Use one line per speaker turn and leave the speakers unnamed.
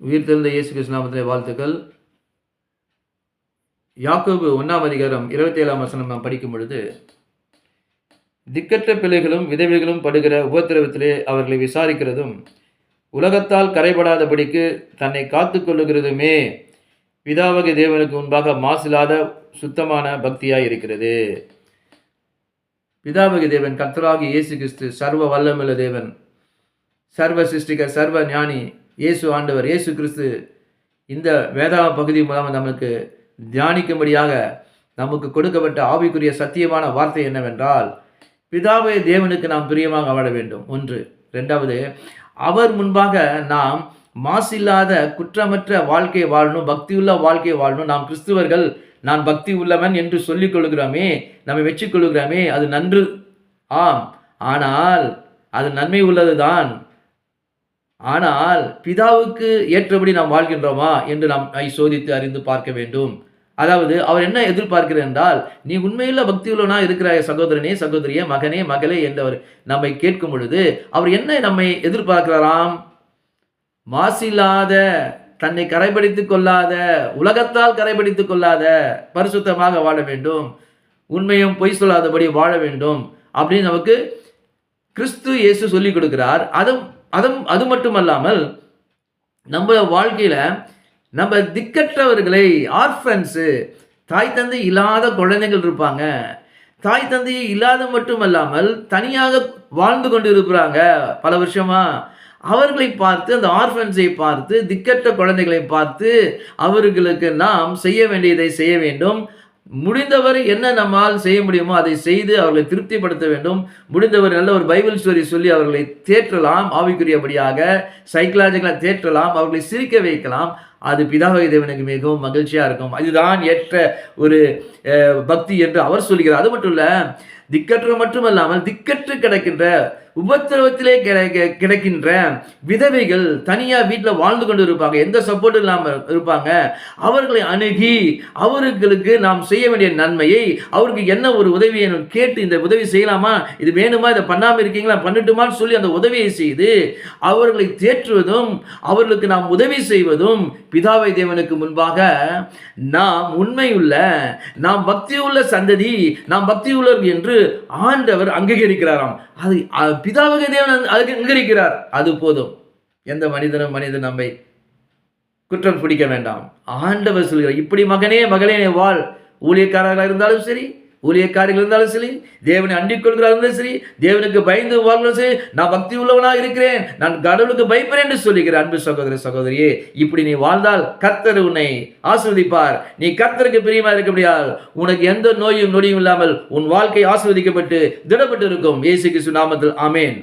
உயிர் உயிர்த்தெழுந்த இயேசு கிறிஸ்து வாழ்த்துக்கள். யாக்கோபு ஒன்றாம் அதிகாரம் இருபத்தி ஏழாம் வசனம் நாம் படிக்கும் பொழுது திக்கற்ற பிள்ளைகளும் விதவைகளும் படுகிற உபத்திரவத்திலே அவர்களை விசாரிக்கிறதும் உலகத்தால் கரைபடாதபடிக்கு தன்னை காத்து கொள்ளுகிறதுமே பிதாவகி தேவனுக்கு முன்பாக மாசில்லாத சுத்தமான பக்தியாக இருக்கிறது பிதாவகி தேவன் கர்த்தராகி இயேசு கிறிஸ்து சர்வ வல்லமுள்ள தேவன் சர்வ சிருஷ்டிக சர்வ ஞானி இயேசு ஆண்டவர் இயேசு கிறிஸ்து இந்த வேதாள பகுதி மூலம் நமக்கு தியானிக்கும்படியாக நமக்கு கொடுக்கப்பட்ட ஆவிக்குரிய சத்தியமான வார்த்தை என்னவென்றால் பிதாவை தேவனுக்கு நாம் பிரியமாக வாழ வேண்டும். ஒன்று. ரெண்டாவது அவர் முன்பாக நாம் மாசில்லாத குற்றமற்ற வாழ்க்கை வாழணும் பக்தியுள்ள வாழ்க்கையை வாழணும். நாம் கிறிஸ்துவர்கள் நான் பக்தி உள்ளவன் என்று சொல்லிக் கொள்கிறோமே நம்மை வெற்றி கொள்கிறோமே அது நன்று. ஆம். ஆனால் அது நன்மை உள்ளதுதான். ஆனால் பிதாவுக்கு ஏற்றபடி நாம் வாழ்கின்றோமா என்று நாம் சோதித்து அறிந்து பார்க்க வேண்டும். அதாவது அவர் என்ன எதிர்பார்க்கிறார் என்றால் நீ உண்மையில் பக்தி உள்ளவனா இருக்கிற சகோதரனே சகோதரியே மகனே மகளே என்றவர் நம்மை கேட்கும் பொழுது அவர் என்ன நம்மை எதிர்பார்க்கிறாராம்? மாசில்லாத தன்னை கரைபடித்துக் கொள்ளாத உலகத்தால் கரைபடித்துக் கொள்ளாத பரிசுத்தமாக வாழ வேண்டும் உண்மையும் பொய் சொல்லாதபடி வாழ வேண்டும் அப்படின்னு நமக்கு கிறிஸ்து இயேசு சொல்லிக் கொடுக்கிறார். அதுவும் அதுவும் அது மட்டுமல்லாமல் நம்ம வாழ்க்கையில் நம்ம திக்கற்றவர்களை ஆர்ஃபன்ஸு தாய் தந்தை இல்லாத குழந்தைகள் இருப்பாங்க. தாய் தந்தை இல்லாத மட்டுமல்லாமல் தனியாக வாழ்ந்து கொண்டு இருக்கிறாங்க பல வருஷமா. அவர்களை பார்த்து அந்த ஆர்ஃபன்ஸை பார்த்து திக்கற்ற குழந்தைகளை பார்த்து அவர்களுக்கு நாம் செய்ய வேண்டியதை செய்ய வேண்டும். முடிந்தவரை என்ன நம்மால் செய்ய முடியுமோ அதை செய்து அவர்களை திருப்திப்படுத்த வேண்டும். முடிந்தவர் நல்ல ஒரு பைபிள் ஸ்டோரி சொல்லி அவர்களை தேற்றலாம். ஆவிக்குரியபடியாக சைக்கலாஜிக்கலாக தேற்றலாம். அவர்களை சிரிக்க வைக்கலாம். அது பிதாவை தேவனுக்கு மிகவும் மகிழ்ச்சியாக இருக்கும். அதுதான் ஏற்ற ஒரு பக்தி என்று அவர் சொல்கிறார். அது மட்டும் இல்லை திக்கற்ற மட்டுமல்லாமல் திக்கற்று கிடக்கின்ற உபத்திரவத்திலே கிடைக்கின்ற விதவைகள் தனியா வீட்டில் வாழ்ந்து கொண்டு இருப்பாங்க. எந்த சப்போர்ட் இல்லாமல் இருப்பாங்க. அவர்களை அணுகி அவர்களுக்கு நாம் செய்ய வேண்டிய நன்மையை அவருக்கு என்ன ஒரு உதவியை கேட்டு இந்த உதவி செய்யலாமா? இது வேணுமா? இதை பண்ணாமல் இருக்கீங்களா? பண்ணட்டுமான்னு சொல்லி அந்த உதவியை செய்து அவர்களை தேற்றுவதும் அவர்களுக்கு நாம் உதவி செய்வதும் பிதாவை தேவனுக்கு முன்பாக நாம் உண்மையுள்ள நாம் பக்தியுள்ள சந்ததி நாம் பக்தியுள்ளவர் என்று ஆண்டவர் அங்கீகரிக்கிறாராம். அது பிதாவக தேவன் அதுக்கு அங்கீகரிக்கிறார். அது போதும். எந்த மனிதனும் மனிதன் நம்மை குற்றம் பிடிக்க வேண்டாம். ஆண்டவர் சொல்கிறார் இப்படி மகனே மகளே வாழ். ஊழியக்காரர்களாக இருந்தாலும் சரி ஊழியக்காரிகள் இருந்தாலும் சரி தேவனை அண்டிக் கொள்கிறார் இருந்தாலும் சரி தேவனுக்கு பயந்து வாழ்ந்தாலும் சரி நான் பக்தி உள்ளவனாக இருக்கிறேன் நான் கடவுளுக்கு பயப்படுறேன் என்று சொல்லுகிற அன்பு சகோதர சகோதரியே இப்படி நீ வாழ்ந்தால் கர்த்தர் உன்னை ஆசிர்வதிப்பார். நீ கர்த்தருக்கு பிரியமா இருக்க முடியாது உனக்கு எந்த நோயும் நொடியும் இல்லாமல் உன் வாழ்க்கை ஆசிர்வதிக்கப்பட்டு திடப்பட்டு இருக்கும் இயேசு கிறிஸ்து நாமத்தில் ஆமேன்.